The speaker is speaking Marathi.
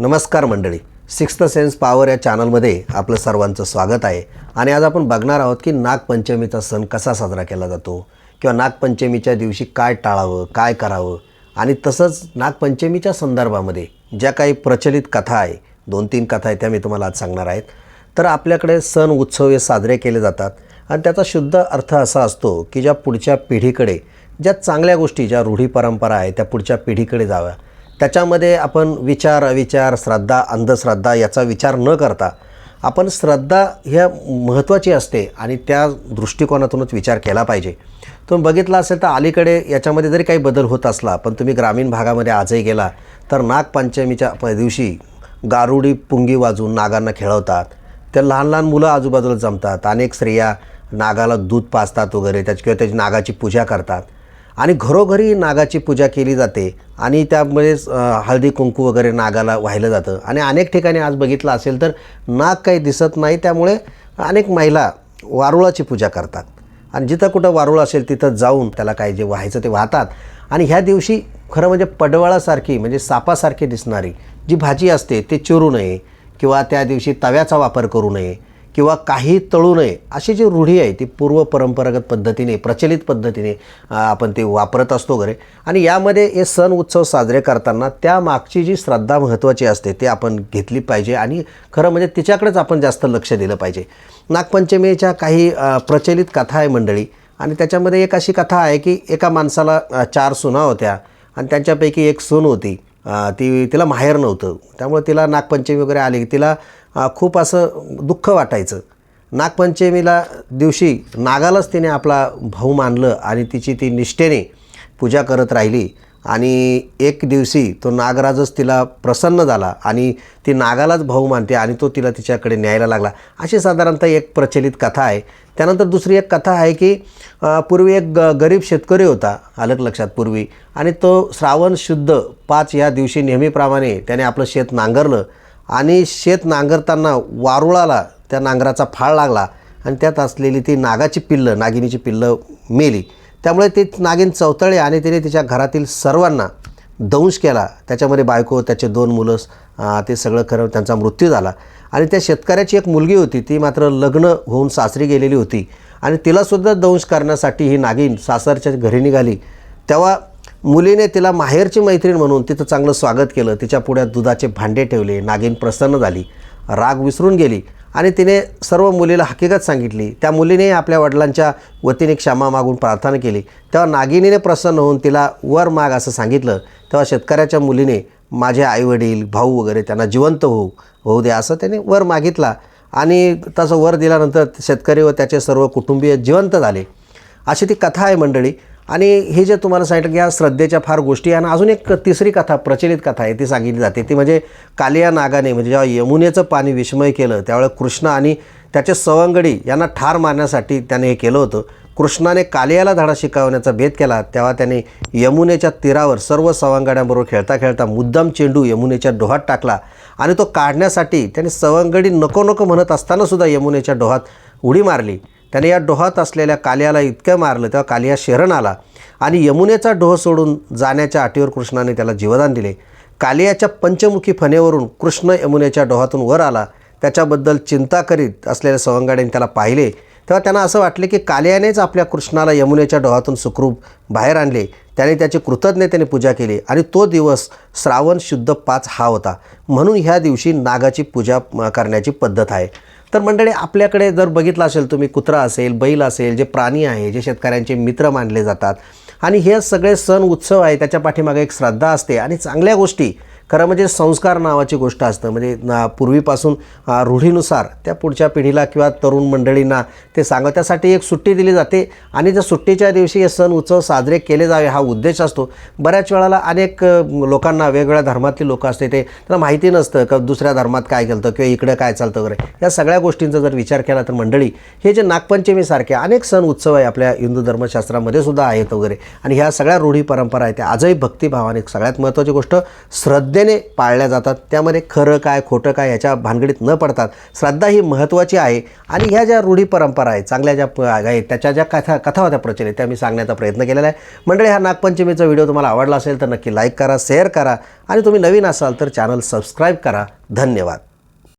नमस्कार मंडळी. सिक्स्थ सेन्स पॉवर या चॅनलमध्ये आपलं सर्वांचं स्वागत आहे. आणि आज आपण बघणार आहोत की नागपंचमीचा सण कसा साजरा केला जातो किंवा नागपंचमीच्या दिवशी काय टाळावं काय करावं? आणि तसंच नागपंचमीच्या संदर्भामध्ये ज्या काही प्रचलित कथा आहे दोन तीन कथा आहेत त्या मी तुम्हाला आज सांगणार आहेत. तर आपल्याकडे सण उत्सव हे साजरे केले जातात आणि त्याचा शुद्ध अर्थ असा असतो की ज्या पुढच्या पिढीकडे ज्या चांगल्या गोष्टी ज्या रूढी परंपरा आहे त्या पुढच्या पिढीकडे जाव्या. त्याच्यामध्ये आपण विचार अविचार श्रद्धा अंधश्रद्धा याचा विचार न करता आपण श्रद्धा ह्या महत्त्वाची असते आणि त्या दृष्टिकोनातूनच विचार केला पाहिजे. तुम्ही बघितला असेल तर अलीकडे याच्यामध्ये जरी काही बदल होत असला पण तुम्ही ग्रामीण भागामध्ये आजही गेला तर नागपंचमीच्या प- दिवशी गारुडी पुंगी वाजवून नागांना खेळवतात. त्या लहान लहान मुलं आजूबाजूला जमतात. अनेक स्त्रिया नागाला दूध पाजतात वगैरे त्याची किंवा त्याची नागाची पूजा करतात. आणि घरोघरी नागाची पूजा केली जाते आणि त्यामुळे हळदी कुंकू वगैरे नागाला वाहिलं जातं. आणि अनेक ठिकाणी आज बघितलं असेल तर नाग काही दिसत नाही त्यामुळे अनेक महिला वारुळाची पूजा करतात. आणि जिथं कुठं वारुळ असेल तिथं जाऊन त्याला काय जे व्हायचं ते वाहतात. आणि ह्या दिवशी खरं म्हणजे पडवळासारखी म्हणजे सापासारखी दिसणारी जी भाजी असते ते चिरू नये किंवा त्या दिवशी तव्याचा वापर करू नये. किंवा काही तळू नये अशी जी रूढी आहे ती पूर्व परंपरागत पद्धतीने प्रचलित पद्धतीने आपण ते वापरत असतो वगैरे आणि यामध्ये हे सण उत्सव साजरे करताना त्या मागची जी श्रद्धा महत्त्वाची असते ते आपण घेतली पाहिजे आणि खरं म्हणजे तिच्याकडेच आपण जास्त लक्ष दिलं पाहिजे. नागपंचमीच्या काही प्रचलित कथा आहे मंडळी आणि त्याच्यामध्ये एक अशी कथा आहे की एका माणसाला चार सुना होत्या आणि त्यांच्यापैकी एक सून होती. ती तिला माहेर नव्हतं. त्यामुळे तिला नागपंचमी वगैरे आली. की तिला खूप असं दुःख वाटायचं. नागपंचमीला दिवशी नागालाच तिने आपला भाऊ मानलं आणि तिची ती निष्ठेने पूजा करत राहिली. आणि एक दिवशी तो नागराजच तिला प्रसन्न झाला आणि ती नागालाच भाऊ मानते आणि तो तिला तिच्याकडे न्यायला लागला. अशी साधारणतः एक प्रचलित कथा आहे. त्यानंतर दुसरी एक कथा आहे की पूर्वी एक ग गरीब शेतकरी होता अलग लक्षात पूर्वी आणि तो श्रावण शुद्ध पाच या दिवशी नेहमीप्रमाणे त्याने आपलं शेत नांगरलं आणि शेत नांगरताना वारुळाला त्या नांगराचा फाळ लागला आणि त्यात असलेली ती नागाची पिल्लं नागिनीची पिल्लं मेली. त्यामुळे ते नागिन चवतळली आणि तिने तिच्या घरातील सर्वांना दंश केला. त्याच्यामध्ये बायको त्याचे दोन मुलं ते सगळं खरं त्यांचा मृत्यू झाला. आणि त्या शेतकऱ्याची एक मुलगी होती ती मात्र लग्न होऊन सासरी गेलेली होती. आणि तिलासुद्धा दंश करण्यासाठी ही नागिन सासरच्या घरी निघाली. तेव्हा मुलीने तिला माहेरची मैत्रीण म्हणून तिचं चांगलं स्वागत केलं. तिच्या पुढ्यात दुधाचे भांडे ठेवले. नागिन प्रसन्न झाली. राग विसरून गेली. आणि तिने सर्व मुलीला हकीकत सांगितली. त्या मुलीने आपल्या वडिलांच्या वतीने क्षमा मागून प्रार्थना केली. तेव्हा नागिनीने प्रसन्न होऊन तिला वर माग असं सांगितलं. तेव्हा शेतकऱ्याच्या मुलीने माझे आईवडील भाऊ वगैरे त्यांना जिवंत होऊ होऊ द्या असं त्याने वर मागितला. आणि तसं वर दिल्यानंतर शेतकरी व त्याचे सर्व कुटुंबीय जिवंत झाले. अशी ती कथा आहे मंडळी. आणि हे जे तुम्हाला सांगितलं की या श्रद्धेच्या फार गोष्टी आहे आणि अजून एक तिसरी कथा प्रचलित कथा आहे ती सांगितली जाते. ती म्हणजे कालिया नागाने म्हणजे जेव्हा यमुनेचं पाणी विस्मय केलं त्यावेळेला कृष्ण आणि त्याचे सवंगडी यांना ठार मारण्यासाठी त्याने हे केलं होतं. कृष्णाने कालियाला धडा शिकवण्याचा भेद केला तेव्हा त्याने यमुनेच्या तीरावर सर्व सवंगड्यांबरोबर खेळता खेळता मुद्दाम चेंडू यमुनेच्या डोहात टाकला आणि तो काढण्यासाठी त्याने सवंगडी नको नको म्हणत असतानासुद्धा यमुनेच्या डोहात उडी मारली. त्याने या डोहात असलेल्या कालियाला इतकं मारलं तेव्हा कालिया शरण आला आणि यमुनेचा डोह सोडून जाण्याच्या अटीवर कृष्णाने त्याला जीवदान दिले. कालियाच्या पंचमुखी फनेवरून कृष्ण यमुनेच्या डोहातून वर आला. त्याच्याबद्दल चिंता करीत असलेल्या सवंगाड्याने त्याला पाहिले. तेव्हा त्यांना असं वाटले की कालियानेच आपल्या कृष्णाला यमुनेच्या डोहातून सुखरूप बाहेर आणले. त्याने त्याची कृतज्ञतेने पूजा केली आणि तो दिवस श्रावण शुद्ध पाच हा होता. म्हणून ह्या दिवशी नागाची पूजा करण्याची पद्धत आहे. तर मंडळी आपल्याकडे जर बघितलं असेल तुम्ही कुत्रा असेल बैल असेल जे प्राणी आहे जे शेतकऱ्यांचे मित्र मानले जातात. आणि हे सगळे सण उत्सव आहे त्याच्या पाठीमागे एक श्रद्धा असते. आणि चांगल्या गोष्टी खरं म्हणजे संस्कार नावाची गोष्ट असतं. म्हणजे पूर्वीपासून रूढीनुसार त्या पुढच्या पिढीला किंवा तरुण मंडळींना ते सांगा त्यासाठी एक सुट्टी दिली जाते. आणि त्या सुट्टीच्या दिवशी हे सण उत्सव साजरे केले जावे हा उद्देश असतो. बऱ्याच वेळाला अनेक लोकांना वेगवेगळ्या धर्मातली लोक असते ते त्यांना माहिती नसतं का दुसऱ्या धर्मात काय चालतं किंवा इकडं काय चालतं वगैरे. या सगळ्या गोष्टींचा जर विचार केला तर मंडळी हे जे नागपंचमीसारखे अनेक सण उत्सव आहे आपल्या हिंदू धर्मशास्त्रामध्ये सुद्धा आहेत वगैरे. आणि ह्या सगळ्या रूढी परंपरा आहेत त्या आजही भक्तिभावाने सगळ्यात महत्त्वाची गोष्ट श्रद्धे श्रद्धेने पाळल्या जातात. त्यामध्ये खरं काय खोटं काय ह्याच्या भानगडीत न पडतात. श्रद्धा ही महत्त्वाची आहे. आणि ह्या ज्या रूढी परंपरा आहेत चांगल्या ज्या आहेत त्याच्या ज्या कथा कथा होत्या प्रचलित त्या मी सांगण्याचा प्रयत्न केलेला आहे. मंडळी हा नागपंचमीचा व्हिडिओ तुम्हाला आवडला असेल तर नक्की लाईक करा शेअर करा. आणि तुम्ही नवीन असाल तर चॅनल सबस्क्राईब करा. धन्यवाद.